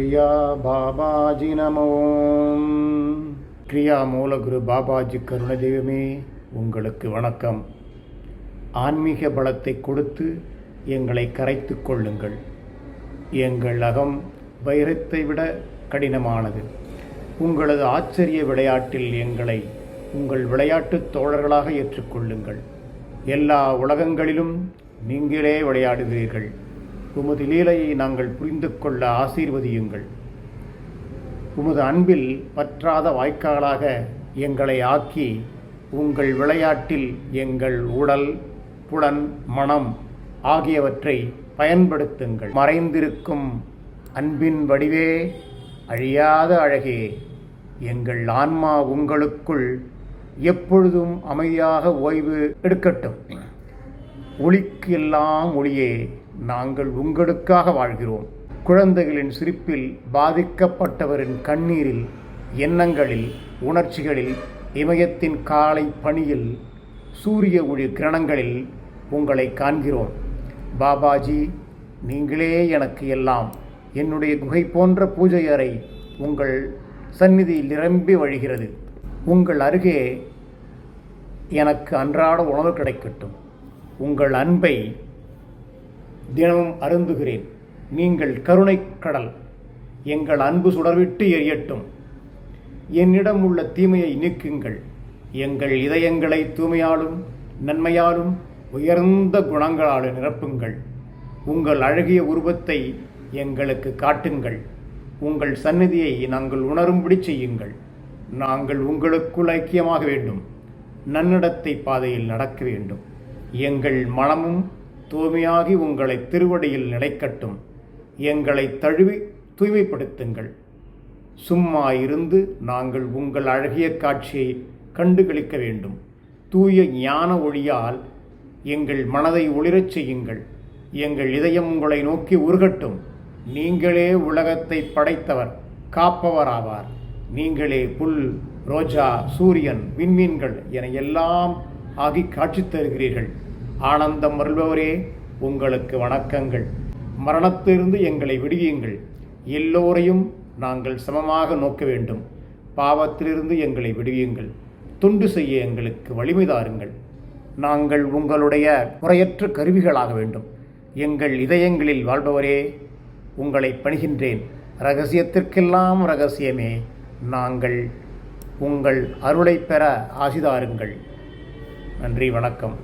கிரியா பாபாஜி நமோம் கிரியா மூலகுரு பாபாஜி கருண தெய்வமே உங்களுக்கு வணக்கம். ஆன்மீக பலத்தை கொடுத்து எங்களை கரைத்து கொள்ளுங்கள். எங்கள் அகம் வைரத்தை விட கடினமானது. உங்களது ஆச்சரிய விளையாட்டில் எங்களை உங்கள் விளையாட்டுத் தோழர்களாக ஏற்றுக்கொள்ளுங்கள் எல்லா உலகங்களிலும் நீங்களே விளையாடுகிறீர்கள் உமது லீலையை நாங்கள் புரிந்து கொள்ள ஆசீர்வதியுங்கள். உமது அன்பில் பற்றாத வாய்க்காலாக எங்களை ஆக்கி உங்கள் விளையாட்டில் எங்கள் உடல் புலன் மனம் ஆகியவற்றை பயன்படுத்துங்கள். மறைந்திருக்கும் அன்பின் வடிவே அழியாத அழகே எங்கள் ஆன்மா உங்களுக்குள் எப்பொழுதும் அமைதியாக ஓய்வு எடுக்கட்டும். ஒளிக்கு எல்லாம் ஒளியே நாங்கள் உங்களுக்காக வாழ்கிறோம். குழந்தைகளின் சிரிப்பில் பாதிக்கப்பட்டவரின் கண்ணீரில் எண்ணங்களில் உணர்ச்சிகளில் இமயத்தின் காலை பணியில் சூரிய ஒளி கிரணங்களில் உங்களை காண்கிறோம். பாபாஜி நீங்களே எனக்கு எல்லாம் என்னுடைய குகை போன்ற பூஜை அறை உங்கள் சந்நிதியில் நிரம்பி வழிகிறது. உங்கள் அருகே எனக்கு அன்றாட உணவு கிடைக்கட்டும். உங்கள் அன்பை தினமும் அருந்துகிறேன். நீங்கள் கருணை கடல் எங்கள் அன்பு சுடர்விட்டு எரியட்டும். என்னிடம் உள்ள தீமையை நீக்குங்கள். எங்கள் இதயங்களை தூய்மையாலும் நன்மையாலும் உயர்ந்த குணங்களாலும் நிரப்புங்கள். உங்கள் அழகிய உருவத்தை எங்களுக்கு காட்டுங்கள். உங்கள் சந்நிதியை நாங்கள் உணரும்படி செய்யுங்கள். நாங்கள் உங்களுக்குள் ஐக்கியமாக வேண்டும். நன்னடத்தை பாதையில் நடக்க வேண்டும். எங்கள் மனமும் தூய்மையாகி உங்களை திருவடியில் நிலைக்கட்டும். எங்களை தழுவி தூய்மைப்படுத்துங்கள். சும்மா இருந்து நாங்கள் உங்கள் அழகிய காட்சியை கண்டுகளிக்க வேண்டும். தூய ஞான ஒளியால் எங்கள் மனதை ஒளிரச் செய்யுங்கள். எங்கள் இதயம் உங்களை நோக்கி உருகட்டும். நீங்களே உலகத்தை படைத்தவர் காப்பவராவார். நீங்களே புல் ரோஜா சூரியன் விண்மீன்கள் என எல்லாம் ஆகி காட்சி தருகிறீர்கள். ஆனந்தம் வருபவரே உங்களுக்கு வணக்கங்கள். மரணத்திலிருந்து எங்களை விடுவியுங்கள். எல்லோரையும் நாங்கள் சமமாக நோக்க வேண்டும். பாவத்திலிருந்து எங்களை விடுவியுங்கள். துண்டு செய்ய எங்களுக்கு வலிமை தாருங்கள். நாங்கள் உங்களுடைய குறையற்ற கருவிகளாக வேண்டும். எங்கள் இதயங்களில் வாழ்பவரே உங்களை பணிகின்றேன். ரகசியத்திற்கெல்லாம் ரகசியமே. நாங்கள் உங்கள் அருளை பெற ஆசிதாருங்கள். நன்றி வணக்கம்.